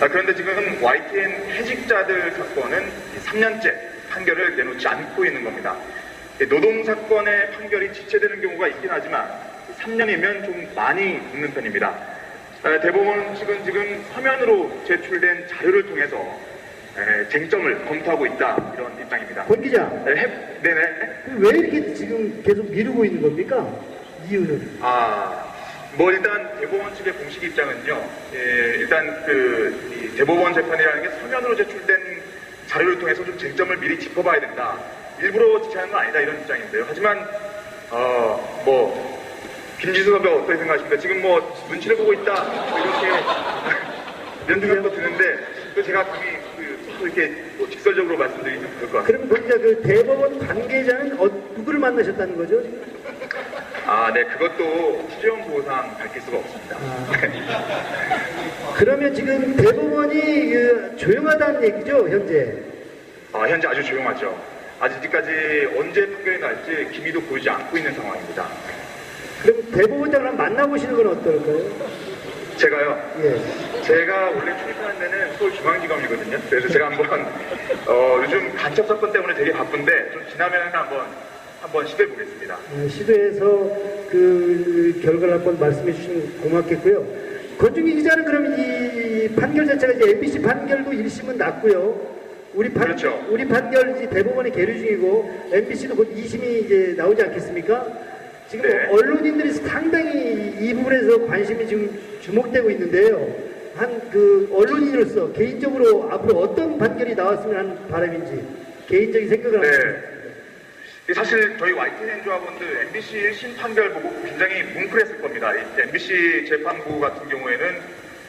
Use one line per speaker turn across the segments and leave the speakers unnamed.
아, 그런데 지금 YTN 해직자들 사건은 3년째 판결을 내놓지 않고 있는 겁니다. 이 노동 사건의 판결이 지체되는 경우가 있긴 하지만 3년이면 좀 많이 묻는 편입니다. 아, 대법원 측은 지금 화면으로 제출된 자료를 통해서 에, 쟁점을 검토하고 있다 이런 입장입니다.
권 기자,
네, 해- 네네.
왜 이렇게 지금 계속 미루고 있는 겁니까? 이유는?
아, 뭐 일단 대법원 측의 공식 입장은요. 예, 일단 그이 대법원 재판이라는 게 서면으로 제출된 자료를 통해서 좀 쟁점을 미리 짚어봐야 된다. 일부러 지체하는 건 아니다 이런 입장인데요. 하지만 어 뭐 김지수 선배 어떻게 생각하십니까? 지금 뭐 눈치를 보고 있다 뭐 이렇게 생각도 드는데 또 제가 그, 또 이렇게 뭐 직설적으로 말씀드리면 그럴 것 같아요.
그럼 권 기자, 그 대법원 관계자는 어, 누구를 만나셨다는 거죠? 지금?
아, 네, 그것도 수정 보상 밝힐 수가 없습니다.
그러면 지금 대법원이 그 조용하다는 얘기죠, 현재?
아, 현재 아주 조용하죠. 아직까지 언제 판결이 날지 기미도 보이지 않고 있는 상황입니다.
그럼 대법원장을 만나보시는 건 어떨까요?
제가요,
예.
제가 원래 출입하는 데는 서울중앙지검이거든요. 그래서 제가 한번, 어, 요즘 간첩 사건 때문에 되게 바쁜데, 좀 지나면 한번, 한번 시도해 보겠습니다.
어, 시도해서 그 결과를 한번 말씀해 주시면 고맙겠고요. 권중기 기자는 그럼 이 판결 자체가 이제 MBC 판결도 1심은 났고요. 우리 판,
그렇죠.
우리 판결 이제 대법원에 계류 중이고 MBC도 곧 2심이 이제 나오지 않겠습니까? 지금
네.
언론인들이 상당히 이 부분에서 관심이 지금 주목되고 있는데요. 한 그 언론인으로서 개인적으로 앞으로 어떤 판결이 나왔으면 하는 바람인지 개인적인 생각을
네. 이 사실 저희 YTN 조합원들 MBC 1심 판결 보고 굉장히 뭉클했을 겁니다. 이 MBC 재판부 같은 경우에는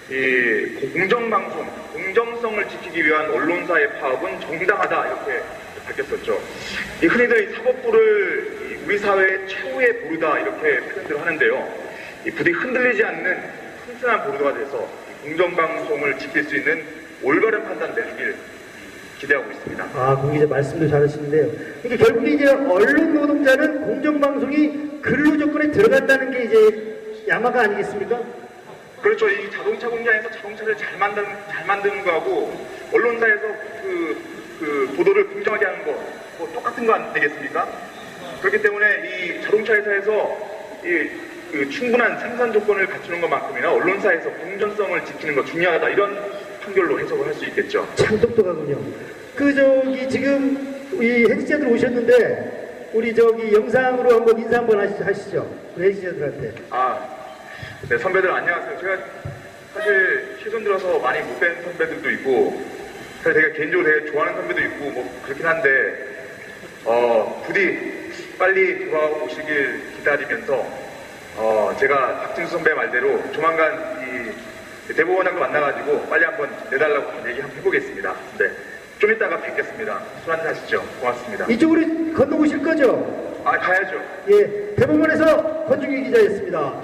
이 공정방송, 공정성을 지키기 위한 언론사의 파업은 정당하다 이렇게 밝혔었죠. 이 흔히들 이 사법부를 이 우리 사회의 최후의 보루다 이렇게 표현을 하는데요. 이 부디 흔들리지 않는 튼튼한 보루가 돼서 이 공정방송을 지킬 수 있는 올바른 판단 내주길 기대하고 있습니다.
아, 공 기자 말씀도 잘하시는데요. 그러니까 결국 이제 언론 노동자는 공정방송이 근로 조건에 들어간다는 게 이제 야마가 아니겠습니까?
그렇죠. 이 자동차 공장에서 자동차를 잘 만드는, 잘 만드는 거하고, 언론사에서 그, 그 보도를 공정하게 하는 거, 뭐 똑같은 거 아니겠습니까? 그렇기 때문에 이 자동차 회사에서 이, 그 충분한 생산 조건을 갖추는 것만큼이나 언론사에서 공정성을 지키는 거 중요하다. 이런 판결로 해석을 할 수 있겠죠.
참 똑똑하군요. 그 저기 지금 이 해직자들 오셨는데 우리 저기 영상으로 한번 인사 한번 하시, 하시죠. 우리 해직자들한테.
아, 네, 선배들 안녕하세요. 제가 사실 최근 들어서 많이 못 뵌 선배들도 있고, 사실 되게 개인적으로 되게 좋아하는 선배도 있고, 뭐 그렇긴 한데, 어, 부디 빨리 돌아오시길 기다리면서, 어, 제가 박진수 선배 말대로 조만간 이 대법원하고 만나가지고 빨리 한번 내달라고 얘기 한번 해보겠습니다. 네. 좀 이따가 뵙겠습니다. 술 한잔 하시죠. 고맙습니다.
이쪽으로 건너오실 거죠?
아, 가야죠.
예, 대법원에서 권중기 기자였습니다.